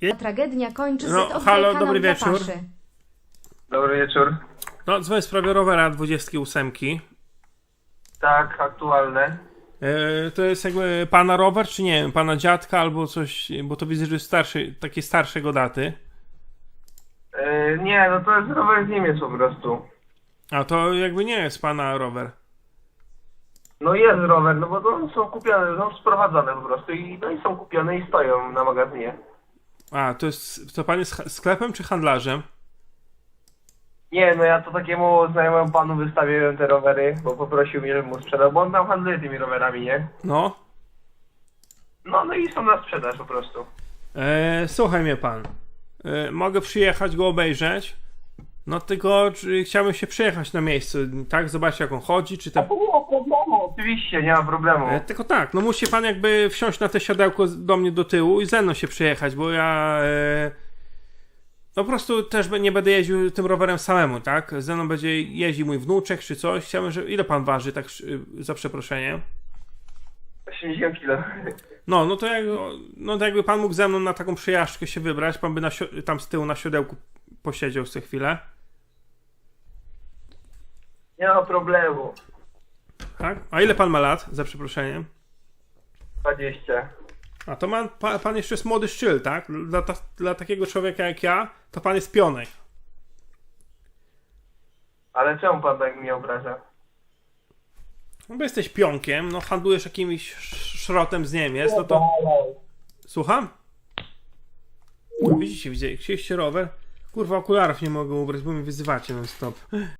Ta tragedia kończy No, set halo, dobry wieczór. Paszy. Dobry wieczór. No, dzwonię w sprawie rowera 28. Tak, aktualne. E, to jest jakby pana rower, czy nie wiem, pana dziadka albo coś, bo to widzę, że jest starszy, takie starszego daty. Yy, nie, no to jest rower z Niemiec po prostu. A to jakby nie jest pana rower. No jest rower, no bo to są kupione, są sprowadzone po prostu i, no i są kupione i stoją na magazynie. A, to jest, to pan jest sklepem czy handlarzem? Nie, no ja to takiemu znajomemu panu wystawiłem te rowery, bo poprosił mnie, żebym mu sprzedał, bo on tam handluje tymi rowerami, nie? No. No, no i są na sprzedaż po prostu. E, słuchaj mnie pan. E, mogę przyjechać go obejrzeć. No tylko czy chciałbym się przejechać na miejscu, tak? Zobaczyć jak on chodzi, czy te... Oczywiście, nie ma problemu. E, tylko tak, no musi pan jakby wsiąść na te siodełko z- do mnie do tyłu i ze mną się przejechać, bo ja e, no po prostu też nie będę jeździł tym rowerem samemu, tak? Ze mną będzie jeździł mój wnuczek czy coś. Chciałbym, że ile pan waży, tak y, za przeproszeniem? 80 kilo. No, no to, jak, no to jakby pan mógł ze mną na taką przejażdżkę się wybrać, pan by na tam z tyłu na siodełku posiedział sobie chwilę, Nie ma problemu. tak? A ile pan ma lat, za przeproszeniem? 20. A to man, pa, pan jeszcze jest młody szczyl, tak? Dla, ta, dla takiego człowieka jak ja, to pan jest pionek. Ale czemu pan tak mnie obraża? No bo jesteś pionkiem, no handlujesz jakimś sz- szrotem z Niemiec, no to... Słucham? No widzicie, widzicie, chcieliście rower? Kurwa, okularów nie mogę ubrać, bo mnie wyzywacie non stop.